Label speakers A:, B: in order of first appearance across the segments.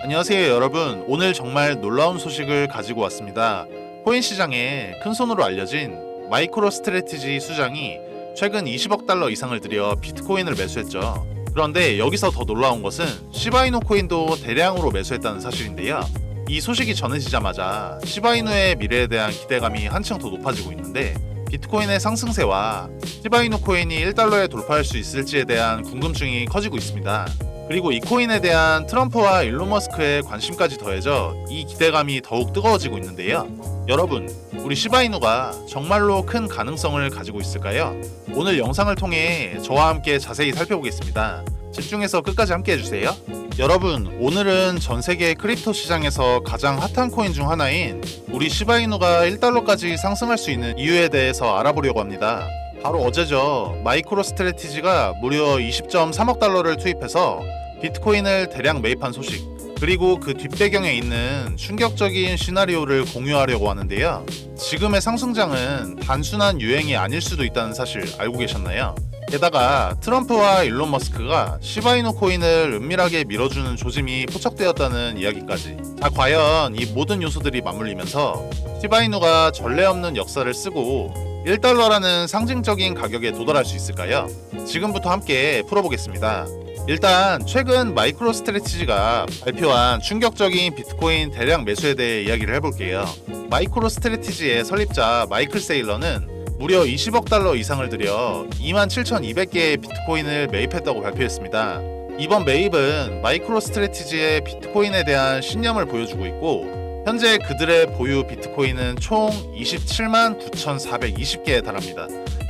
A: 안녕하세요 여러분. 오늘 정말 놀라운 소식을 가지고 왔습니다. 코인 시장에 큰 손으로 알려진 마이크로 스트레티지 수장이 최근 20억 달러 이상을 들여 비트코인을 매수했죠. 그런데 여기서 더 놀라운 것은 시바이누 코인도 대량으로 매수했다는 사실인데요. 이 소식이 전해지자마자 시바이누의 미래에 대한 기대감이 한층 더 높아지고 있는데 비트코인의 상승세와 시바이누 코인이 1달러에 돌파할 수 있을지에 대한 궁금증이 커지고 있습니다. 그리고 이 코인에 대한 트럼프와 일론 머스크의 관심까지 더해져 이 기대감이 더욱 뜨거워지고 있는데요. 여러분, 우리 시바이누가 정말로 큰 가능성을 가지고 있을까요? 오늘 영상을 통해 저와 함께 자세히 살펴보겠습니다. 집중해서 끝까지 함께 해주세요. 여러분, 오늘은 전 세계 크립토 시장에서 가장 핫한 코인 중 하나인 우리 시바이누가 1달러까지 상승할 수 있는 이유에 대해서 알아보려고 합니다. 바로 어제죠. 마이크로 스트레티지가 무려 20.3억 달러를 투입해서 비트코인을 대량 매입한 소식. 그리고 그 뒷배경에 있는 충격적인 시나리오를 공유하려고 하는데요. 지금의 상승장은 단순한 유행이 아닐 수도 있다는 사실 알고 계셨나요? 게다가 트럼프와 일론 머스크가 시바이누 코인을 은밀하게 밀어주는 조짐이 포착되었다는 이야기까지. 자, 과연 이 모든 요소들이 맞물리면서 시바이누가 전례 없는 역사를 쓰고 1달러라는 상징적인 가격에 도달할 수 있을까요? 지금부터 함께 풀어보겠습니다. 일단 최근 마이크로 스트레티지가 발표한 충격적인 비트코인 대량 매수에 대해 이야기를 해볼게요. 마이크로 스트레티지의 설립자 마이클 세일러는 무려 20억 달러 이상을 들여 27,200개의 비트코인을 매입했다고 발표했습니다. 이번 매입은 마이크로 스트레티지의 비트코인에 대한 신념을 보여주고 있고 현재 그들의 보유 비트코인은 총 27만 9,420개에 달합니다.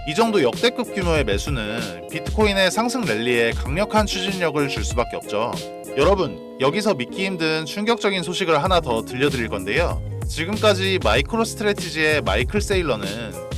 A: 이 정도 역대급 규모의 매수는 비트코인의 상승 랠리에 강력한 추진력을 줄 수밖에 없죠. 여러분, 여기서 믿기 힘든 충격적인 소식을 하나 더 들려드릴 건데요. 지금까지 마이크로 스트레티지의 마이클 세일러는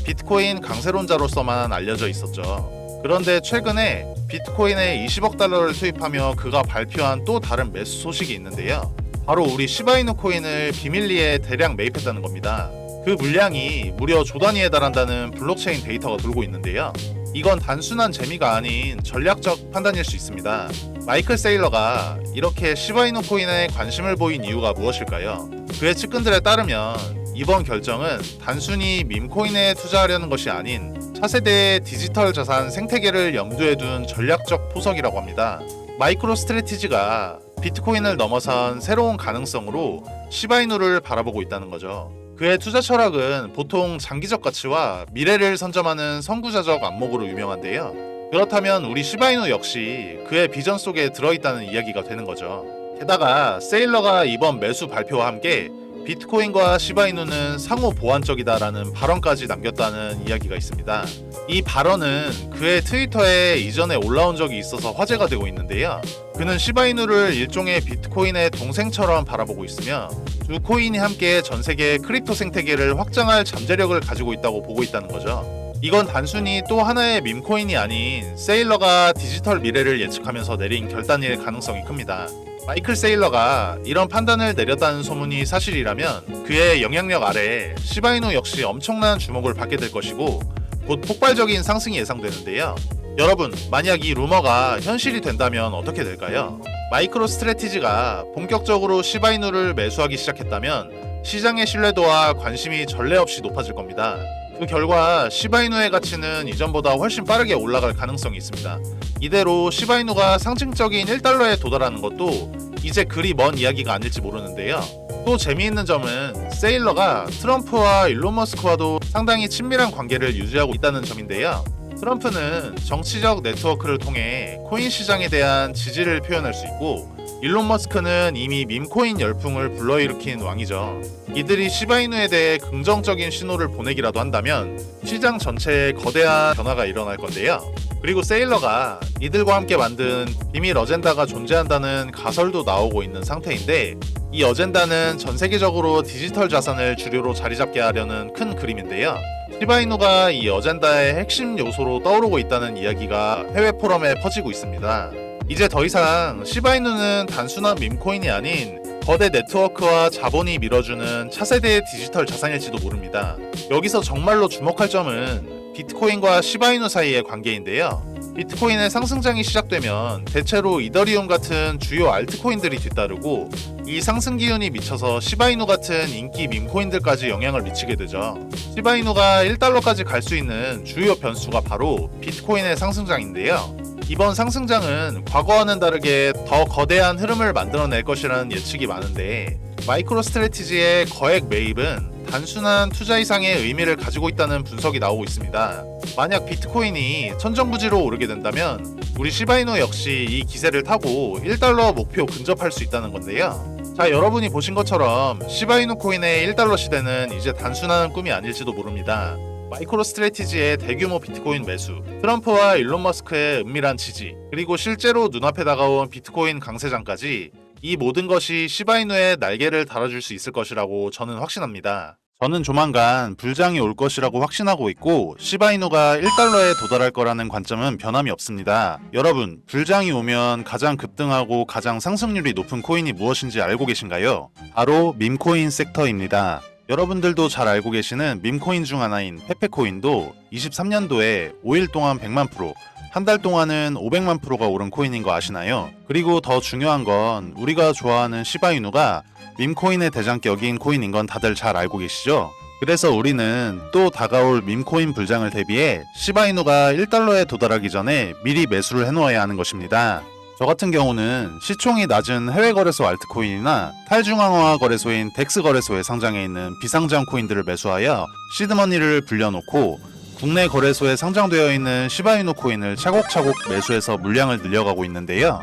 A: 비트코인 강세론자로서만 알려져 있었죠. 그런데 최근에 비트코인에 20억 달러를 투입하며 그가 발표한 또 다른 매수 소식이 있는데요. 바로 우리 시바이누 코인을 비밀리에 대량 매입했다는 겁니다. 그 물량이 무려 조 단위에 달한다는 블록체인 데이터가 돌고 있는데요. 이건 단순한 재미가 아닌 전략적 판단일 수 있습니다. 마이클 세일러가 이렇게 시바이누 코인에 관심을 보인 이유가 무엇일까요? 그의 측근들에 따르면 이번 결정은 단순히 밈코인에 투자하려는 것이 아닌 차세대의 디지털 자산 생태계를 염두에 둔 전략적 포석이라고 합니다. 마이크로 스트레티지가 비트코인을 넘어선 새로운 가능성으로 시바이누를 바라보고 있다는 거죠. 그의 투자 철학은 보통 장기적 가치와 미래를 선점하는 선구자적 안목으로 유명한데요. 그렇다면 우리 시바이누 역시 그의 비전 속에 들어있다는 이야기가 되는 거죠. 게다가 세일러가 이번 매수 발표와 함께 비트코인과 시바이누는 상호 보완적이다라는 발언까지 남겼다는 이야기가 있습니다. 이 발언은 그의 트위터에 이전에 올라온 적이 있어서 화제가 되고 있는데요. 그는 시바이누를 일종의 비트코인의 동생처럼 바라보고 있으며 두 코인이 함께 전 세계 크립토 생태계를 확장할 잠재력을 가지고 있다고 보고 있다는 거죠. 이건 단순히 또 하나의 밈코인이 아닌 세일러가 디지털 미래를 예측하면서 내린 결단일 가능성이 큽니다. 마이클 세일러가 이런 판단을 내렸다는 소문이 사실이라면 그의 영향력 아래 시바이누 역시 엄청난 주목을 받게 될 것이고 곧 폭발적인 상승이 예상되는데요. 여러분, 만약 이 루머가 현실이 된다면 어떻게 될까요? 마이크로 스트레티지가 본격적으로 시바이누를 매수하기 시작했다면 시장의 신뢰도와 관심이 전례 없이 높아질 겁니다. 그 결과 시바이누의 가치는 이전보다 훨씬 빠르게 올라갈 가능성이 있습니다. 이대로 시바이누가 상징적인 1달러에 도달하는 것도 이제 그리 먼 이야기가 아닐지 모르는데요. 또 재미있는 점은 세일러가 트럼프와 일론 머스크와도 상당히 친밀한 관계를 유지하고 있다는 점인데요. 트럼프는 정치적 네트워크를 통해 코인 시장에 대한 지지를 표현할 수 있고 일론 머스크는 이미 밈코인 열풍을 불러일으킨 왕이죠. 이들이 시바이누에 대해 긍정적인 신호를 보내기라도 한다면 시장 전체에 거대한 변화가 일어날 건데요. 그리고 세일러가 이들과 함께 만든 비밀 어젠다가 존재한다는 가설도 나오고 있는 상태인데 이 어젠다는 전 세계적으로 디지털 자산을 주류로 자리 잡게 하려는 큰 그림인데요. 시바이누가 이 어젠다의 핵심 요소로 떠오르고 있다는 이야기가 해외 포럼에 퍼지고 있습니다. 이제 더 이상 시바이누는 단순한 밈코인이 아닌 거대 네트워크와 자본이 밀어주는 차세대의 디지털 자산일지도 모릅니다. 여기서 정말로 주목할 점은 비트코인과 시바이누 사이의 관계인데요. 비트코인의 상승장이 시작되면 대체로 이더리움 같은 주요 알트코인들이 뒤따르고 이 상승 기운이 미쳐서 시바이누 같은 인기 밈코인들까지 영향을 미치게 되죠. 시바이누가 1달러까지 갈 수 있는 주요 변수가 바로 비트코인의 상승장인데요. 이번 상승장은 과거와는 다르게 더 거대한 흐름을 만들어낼 것이라는 예측이 많은데 마이크로 스트레티지의 거액 매입은 단순한 투자 이상의 의미를 가지고 있다는 분석이 나오고 있습니다. 만약 비트코인이 천정부지로 오르게 된다면 우리 시바이누 역시 이 기세를 타고 1달러 목표 근접할 수 있다는 건데요. 자, 여러분이 보신 것처럼 시바이누 코인의 1달러 시대는 이제 단순한 꿈이 아닐지도 모릅니다. 마이크로 스트레티지의 대규모 비트코인 매수, 트럼프와 일론 머스크의 은밀한 지지, 그리고 실제로 눈앞에 다가온 비트코인 강세장까지 이 모든 것이 시바이누의 날개를 달아줄 수 있을 것이라고 저는 확신합니다. 저는 조만간 불장이 올 것이라고 확신하고 있고 시바이누가 1달러에 도달할 거라는 관점은 변함이 없습니다. 여러분, 불장이 오면 가장 급등하고 가장 상승률이 높은 코인이 무엇인지 알고 계신가요? 바로 밈코인 섹터입니다. 여러분들도 잘 알고 계시는 밈코인 중 하나인 페페코인도 23년도에 5일 동안 100만 프로, 한 달 동안은 500만 프로가 오른 코인인 거 아시나요? 그리고 더 중요한 건 우리가 좋아하는 시바이누가 밈코인의 대장격인 코인인 건 다들 잘 알고 계시죠? 그래서 우리는 또 다가올 밈코인 불장을 대비해 시바이누가 1달러에 도달하기 전에 미리 매수를 해놓아야 하는 것입니다. 저 같은 경우는 시총이 낮은 해외 거래소 알트코인이나 탈중앙화 거래소인 덱스 거래소에 상장해 있는 비상장 코인들을 매수하여 시드머니를 불려놓고 국내 거래소에 상장되어 있는 시바이누 코인을 차곡차곡 매수해서 물량을 늘려가고 있는데요.